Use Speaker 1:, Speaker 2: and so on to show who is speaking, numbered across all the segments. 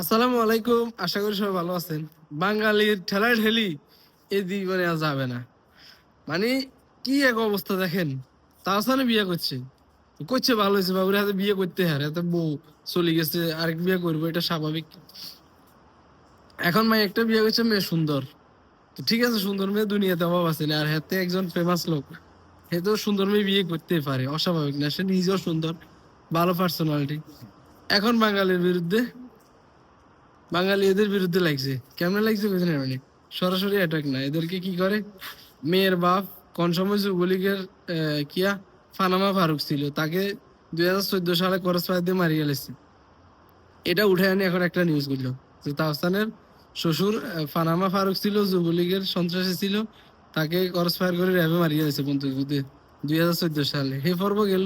Speaker 1: আসসালামু আলাইকুম, আশা করি সবাই ভালো আছেন। বাঙালির ঠেলা ঠেলি এই জীবনে আর যাবে না। মানে কি এক অবস্থা দেখেন, তাহসানে বিয়ে করছে। করছে ভালো হয়েছে, বাবুর হাতে বিয়ে করতে হারে এত বউ চলে গেছে, আরেক বিয়ে করব, এটা স্বাভাবিক। এখন ভাই একটা বিয়ে করছে, মেয়ে সুন্দর। তো ঠিক আছে, সুন্দর মেয়ে দুনিয়াতে অভাব আছে না, আর হাতে একজন ফেমাস লোক। হে তো সুন্দর মেয়ে বিয়ে করতে পারে, অস্বাভাবিক না, সে নিজেও সুন্দর, ভালো পার্সোনালিটি এখন বাঙালির বিরুদ্ধে বাঙালি এদের বিরুদ্ধে লাগছে। কেমন লাগছে বুঝলেন মানে সরাসরি অ্যাটাক না। এদেরকে কি করে? মেয়ের বাপ, কোন সময় যুবলীগের কিয়া ফানামা ফারুক ছিল। তাকে দুই হাজার চোদ্দ সালে ফায়ার দিয়ে মারিয়ে গেলেছে এটা উঠে আনি এখন একটা নিউজ করল যে তাহসানের শ্বশুর ফানামা ফারুক ছিল, যুবলীগের সন্ত্রাসী ছিল। তাকে করস ফায়ার করে র্যাবে মারিয়ে গেছে বন্ধু দুই হাজার চোদ্দ সালে। হে পর্ব গেল।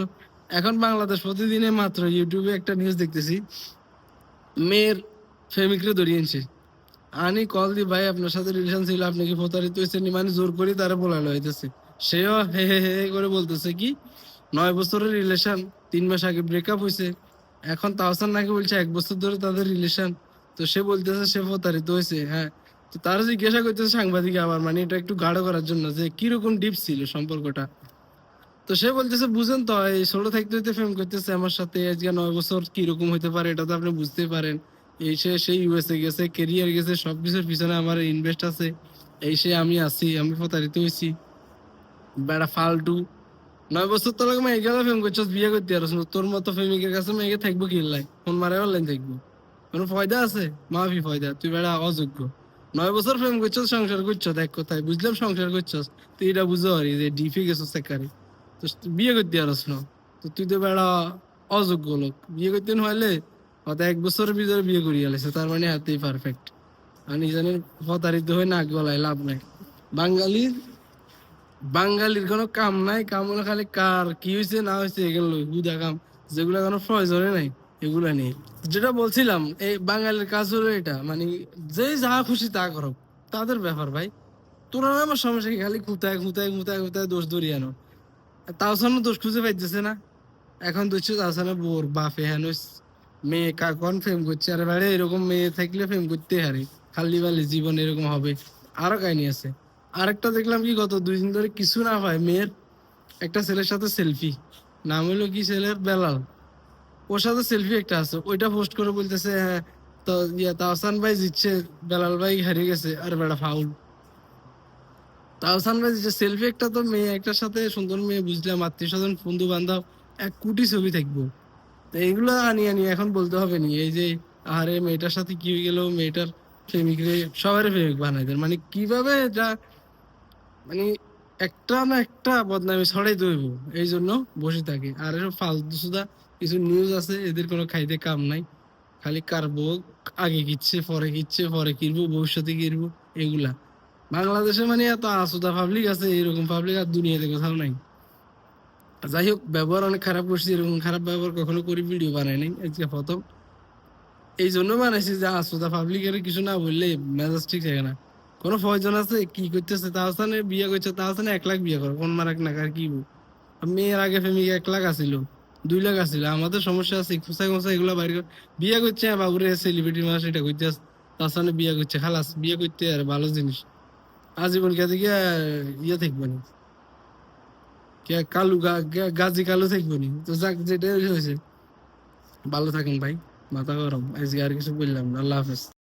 Speaker 1: এখন বাংলাদেশ প্রতিদিনে মাত্র ইউটিউবে একটা নিউজ দেখতেছি। মেয়ের প্রেমিকরে ধরিয়েছে আনি কল দি ভাই, আপনার সাথে রিলেশন ছিল, আপনি কি প্রতারিত হয়েছেন মানে জোর করে তারা বলালো হইতেছে। সেও হে হে হে করে বলতেছে কি, নয় বছরের রিলেশন তিন মাস আগে ব্রেকআপ হয়েছে এখন তাহসান নাকি বলছে এক বছর ধরে তাদের রিলেশন তো সে বলতেছে সে প্রতারিত হয়েছে হ্যাঁ। তো তারা জিজ্ঞাসা করতেছে সাংবাদিক আবার মানে এটা একটু গাঢ় করার জন্য যে কীরকম ডিপ ছিল সম্পর্কটা। তো সে বলতেছে, বুঝেন তো, এই ছোট থাকতে হইতে ফেম করতেছে আমার সাথে, আজকে নয় বছর কীরকম হইতে পারে, এটা তো আপনি বুঝতেই পারেন। এই সে ইউএসএ গেছে কেরিয়ার গেছে সবকিছুর পিছনে আমার ইনভেস্ট আছে। এই সে আমি আছি, আমি প্রতারিত হয়েছি। বেড়া ফালতু। নয় বছর তো লাগে মেয়ে ফেম করছস, বিয়ে করতে আর তোর মতো প্রেমিকের কাছে মেয়েকে থাকব কি লাই? ফোন মারে অনলাইন থাকব। কোনো ফয়দা আছে? মাফি ফয়দা, তুই বেড়া অযোগ্য। নয় বছর প্রেম করছস, সংসার করছস এক কথায়। বুঝলাম সংসার করছস। তুই এটা বুঝতে পারি যে ডিফি গেছস সেকারে তো বিয়ে করতে পারস না। তো তুই তো বেড়া অযোগ্য লোক। বিয়ে করতে হলে হয়তো এক বছরের ভিতরে বিয়ে করিয়ে গেছে তার মানে হাতেই পারফেক্ট আর নিজের প্রতারিত হয়ে নাক গলায় লাভ নাই। বাঙালির বাঙালির কোনো কাম নাই, কাম হলো খালি কার, কি হয়েছে না হয়েছে এগুলো বুধা কাম। যেগুলো কোনো প্রয়োজনে নাই, এগুলো নেই যেটা বলছিলাম, এই বাঙালির কাজ হলো এটা মানে যে যা খুশি তা করো তাদের ব্যাপার ভাই। তোরা আমার সমস্যা খালি খুঁতায় খুঁতায় খুঁতায় খুঁতায় দোষ ধরিয়ে আনো। তাওসানো দোষ খুঁজে পাইতেছে না। এখন দেখছি তাওসানো বোর, বাপে হেন মেয়ে কাকন ফেম করছে। আর বাড়ি এরকম মেয়ে থাকলে ফেম করতে হারে খালি বালি জীবন এরকম হবে। আরও কাহিনী আছে। আরেকটা দেখলাম কি, গত দুই দিন ধরে কিছু না হয়, মেয়ের একটা ছেলের সাথে সেলফি নাম হলো কি ছেলের? বেলাল। ওর সাথে সেলফি একটা আছে। ওইটা পোস্ট করে বলতেছে হ্যাঁ তো ইয়া তাহসান ভাই জিতছে, বেলাল ভাই হারিয়ে গেছে। আর বেড়া ফাউল তাহসান ভাই যে সেলফি একটা তো মেয়ে, একটার সাথে সুন্দর মেয়ে, বুঝলাম। আত্মীয় স্বজন বন্ধু বান্ধব এক কোটি ছবি থাকব। তো এইগুলো আনি আনি এখন বলতে হবে নি, এই যে, আরে মেয়েটার সাথে কি হয়ে গেল, মেয়েটার প্রেমিক রে সবার প্রেমিক বানাই দেন। মানে কীভাবে এটা মানে একটা না একটা বদনামি ছড়াই দইব এই জন্য বসে থাকে। আর এসব ফালতু সুদা কিছু নিউজ আছে, এদের কোনো খাইতে কাম নাই। খালি কারবো আগে কিচ্ছে, পরে কিচ্ছে, পরে কিনবো, ভবিষ্যতে কিনবো, এগুলা। বাংলাদেশে মানে এত আসুদা পাবলিক আছে, এরকম পাবলিক আর দুনিয়াতে কোথাও নাই। যাই হোক, ব্যবহার অনেক খারাপ করছি, এরকম খারাপ ব্যবহার কখনো করি, ভিডিও বানাই নাই আজকে প্রথম। এই জন্য বানাইছি যে আসুদা পাবলিকের কিছু না বললে মেজাজ ঠিক থাকে না। কোনো প্রয়োজন আছে? কি করতেছে? তা তাহসানে বিয়ে করছে, তা তাহসানে এক লাখ বিয়ে করো কোন মারাক না কার কি? মেয়ের আগে ফেমিক এক লাখ আসিল দুই লাখ আসিল আমাদের সমস্যা আছে খুঁচাই খুঁচাই এগুলো বাইরে বিয়ে করছে বাবুরে সেলিব্রিটি মানুষ এটা করতে তাহসানে বিয়ে করছে, খালাস, বিয়ে করতে আর ভালো জিনিস। আজীবন কে দিকে ইয়ে থাকব না। কালু গাজি কালো থাকব নি? তো যাক যেটা হয়েছে ভালো থাকেন ভাই, মাথা গরম। আজকে আর কিছু বললাম না, আল্লাহ হাফেজ।